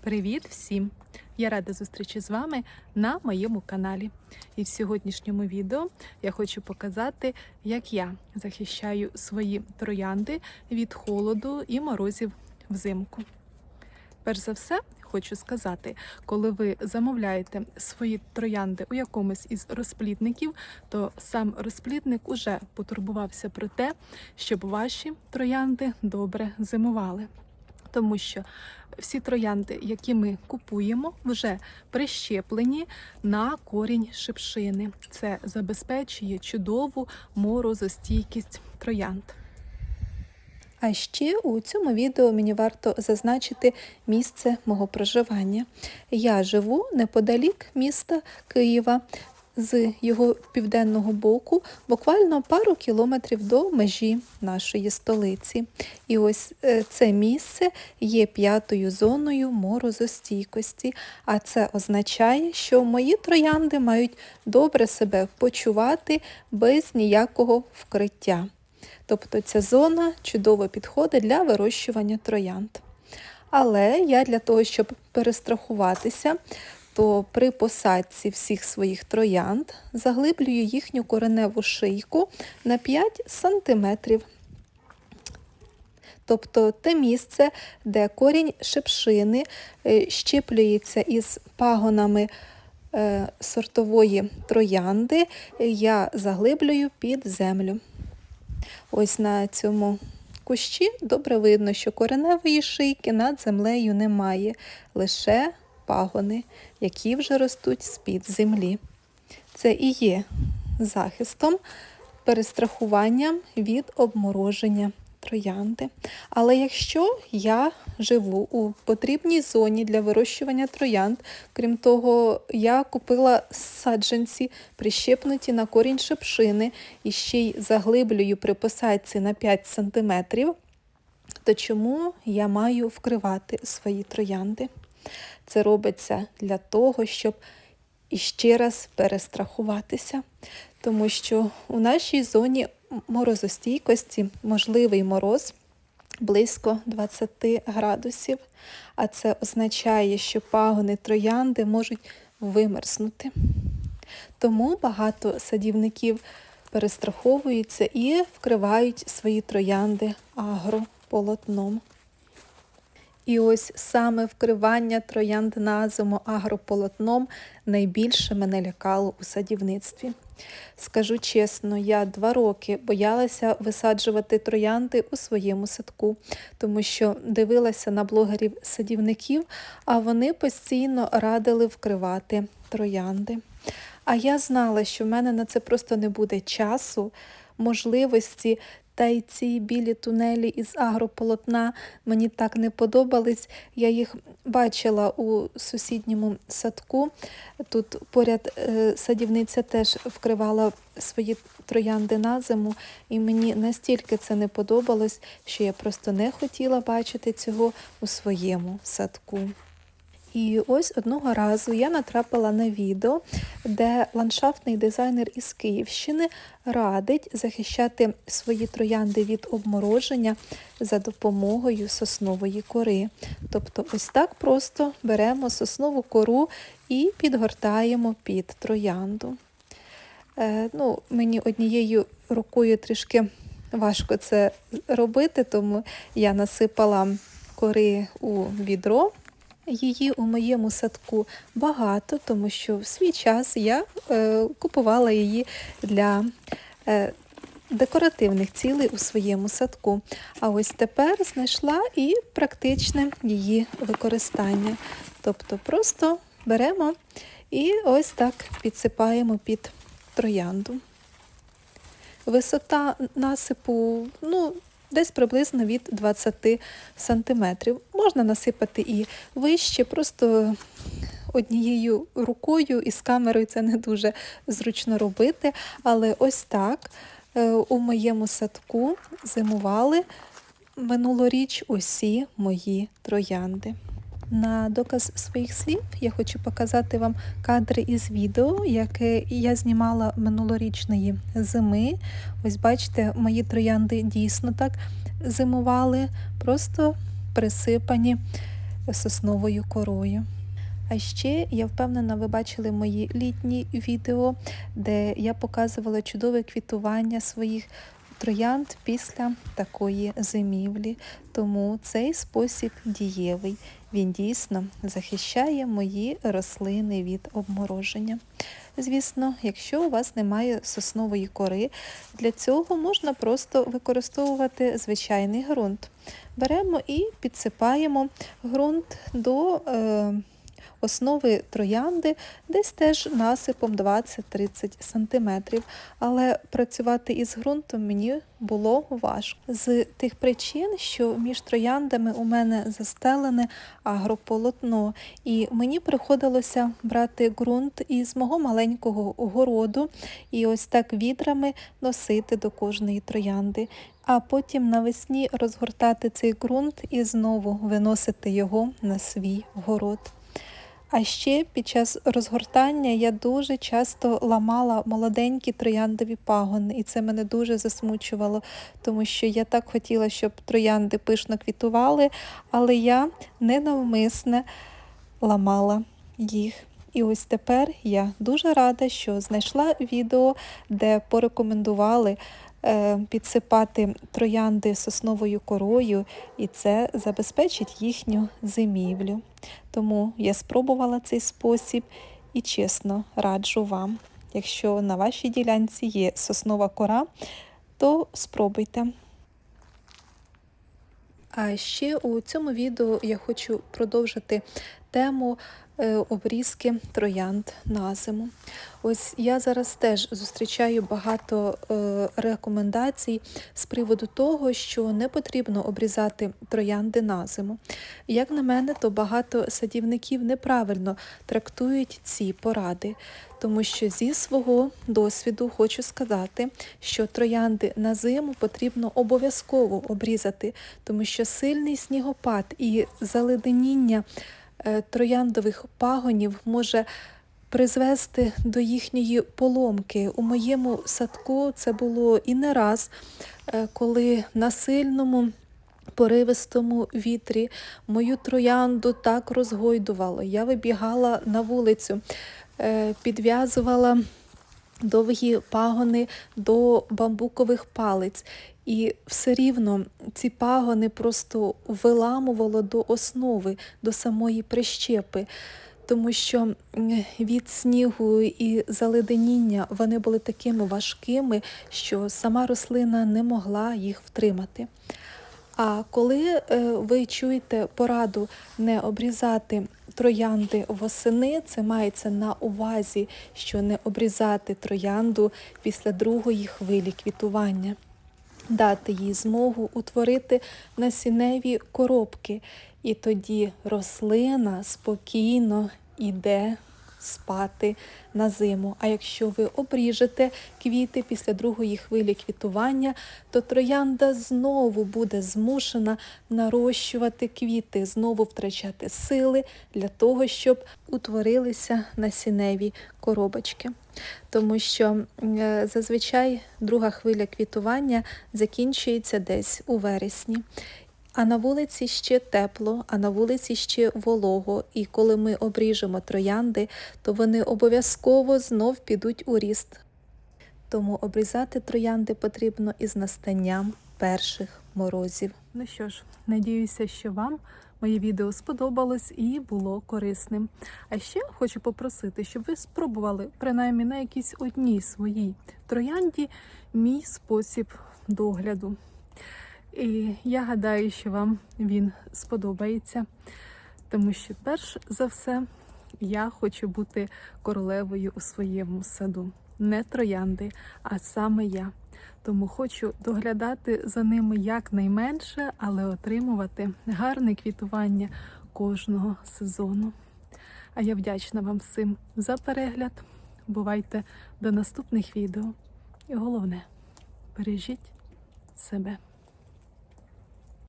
Привіт всім! Я рада зустрічі з вами на моєму каналі. І в сьогоднішньому відео я хочу показати, як я захищаю свої троянди від холоду і морозів взимку. Перш за все, хочу сказати, коли ви замовляєте свої троянди у якомусь із розплідників, то сам розплідник уже потурбувався про те, щоб ваші троянди добре зимували. Тому що всі троянди, які ми купуємо, вже прищеплені на корінь шипшини. Це забезпечує чудову морозостійкість троянд. А ще у цьому відео мені варто зазначити місце мого проживання. Я живу неподалік міста Києва. З його південного боку, буквально пару кілометрів до межі нашої столиці. І ось е, це місце є п'ятою зоною морозостійкості, а це означає, що мої троянди мають добре себе почувати без ніякого вкриття. Тобто ця зона чудово підходить для вирощування троянд. Але я для того, щоб перестрахуватися, то при посадці всіх своїх троянд заглиблюю їхню кореневу шийку на 5 см. Тобто те місце, де корінь шипшини е, щеплюється із пагонами е, сортової троянди, я заглиблюю під землю. Ось на цьому кущі добре видно, що кореневої шийки над землею немає, лише пагони, які вже ростуть з-під землі. Це і є захистом, перестрахуванням від обмороження троянди. Але якщо я живу у потрібній зоні для вирощування троянд, крім того, я купила саджанці, прищепнуті на корінь шипшини і ще й заглиблюю при посадці на 5 см, то чому я маю вкривати свої троянди? Це робиться для того, щоб іще раз перестрахуватися, тому що у нашій зоні морозостійкості можливий мороз близько 20 градусів, а це означає, що пагони троянди можуть вимерзнути. Тому багато садівників перестраховуються і вкривають свої троянди агрополотном. І ось саме вкривання троянд на зиму агрополотном найбільше мене лякало у садівництві. Скажу чесно, я два роки боялася висаджувати троянди у своєму садку, тому що дивилася на блогерів-садівників, а вони постійно радили вкривати троянди. А я знала, що в мене на це просто не буде часу, можливості. Та й ці білі тунелі із агрополотна мені так не подобались. Я їх бачила у сусідньому садку. Тут поряд е, садівниця теж вкривала свої троянди на зиму, і мені настільки це не подобалось, що я просто не хотіла бачити цього у своєму садку. І ось одного разу я натрапила на відео, де ландшафтний дизайнер із Київщини радить захищати свої троянди від обмороження за допомогою соснової кори. Тобто, ось так просто беремо соснову кору і підгортаємо під троянду. Е, ну, Мені однією рукою трішки важко це робити, тому я насипала кори у відро. Її у моєму садку багато, тому що в свій час я е, купувала її для е, декоративних цілей у своєму садку. А ось тепер знайшла і практичне її використання. Тобто просто беремо і ось так підсипаємо під троянду. Висота насипу, ну, десь приблизно від 20 сантиметрів. Можна насипати і вище, просто однією рукою і з камерою це не дуже зручно робити. Але ось так е, у моєму садку зимували минулоріч усі мої троянди. На доказ своїх слів я хочу показати вам кадри із відео, яке я знімала минулорічної зими. Ось бачите, мої троянди дійсно так зимували, просто присипані сосновою корою. А ще я впевнена, ви бачили мої літні відео, де я показувала чудове квітування своїх троянд після такої зимівлі. Тому цей спосіб дієвий. Він дійсно захищає мої рослини від обмороження. Звісно, якщо у вас немає соснової кори, для цього можна просто використовувати звичайний ґрунт. Беремо і підсипаємо ґрунт до е, основи троянди, десь теж насипом 20-30 см. Але працювати із ґрунтом мені було важко. З тих причин, що між трояндами у мене застелене агрополотно, і мені приходилося брати ґрунт із мого маленького городу і ось так відрами носити до кожної троянди. А потім навесні розгортати цей ґрунт і знову виносити його на свій город. А ще під час розгортання я дуже часто ламала молоденькі трояндові пагони, і це мене дуже засмучувало, тому що я так хотіла, щоб троянди пишно квітували, але я ненавмисне ламала їх. І ось тепер я дуже рада, що знайшла відео, де порекомендували підсипати троянди сосновою корою, і це забезпечить їхню зимівлю. Тому я спробувала цей спосіб і чесно раджу вам. Якщо на вашій ділянці є соснова кора, то спробуйте. А ще у цьому відео я хочу продовжити тему е, обрізки троянд на зиму. Ось я зараз теж зустрічаю багато е, рекомендацій з приводу того, що не потрібно обрізати троянди на зиму. Як на мене, то багато садівників неправильно трактують ці поради. Тому що зі свого досвіду хочу сказати, що троянди на зиму потрібно обов'язково обрізати, тому що сильний снігопад і заледеніння трояндових пагонів може призвести до їхньої поломки. У моєму садку це було і не раз, е, коли на сильному поривистому вітрі мою троянду так розгойдувало. Я вибігала на вулицю, е, підв'язувала довгі пагони до бамбукових палиць. І все рівно ці пагони просто виламувало до основи, до самої прищепи. Тому що від снігу і заледеніння вони були такими важкими, що сама рослина не могла їх втримати. А коли е, ви чуєте пораду не обрізати троянди восени, це мається на увазі, що не обрізати троянду після другої хвилі квітування, дати їй змогу утворити насінневі коробки, і тоді рослина спокійно йде спати на зиму. А якщо ви обріжете квіти після другої хвилі квітування, то троянда знову буде змушена нарощувати квіти, знову втрачати сили для того, щоб утворилися насінневі коробочки. Тому що е, зазвичай друга хвиля квітування закінчується десь у вересні. А на вулиці ще тепло, а на вулиці ще волого. І коли ми обріжемо троянди, то вони обов'язково знов підуть у ріст. Тому обрізати троянди потрібно із настанням перших морозів. Ну що ж, надіюся, що вам моє відео сподобалось і було корисним. А ще хочу попросити, щоб ви спробували принаймні на якійсь одній своїй троянді мій спосіб догляду. І я гадаю, що вам він сподобається, тому що, перш за все, я хочу бути королевою у своєму саду. Не троянди, а саме я. Тому хочу доглядати за ними якнайменше, але отримувати гарне квітування кожного сезону. А я вдячна вам всім за перегляд. Бувайте до наступних відео. І головне, бережіть себе.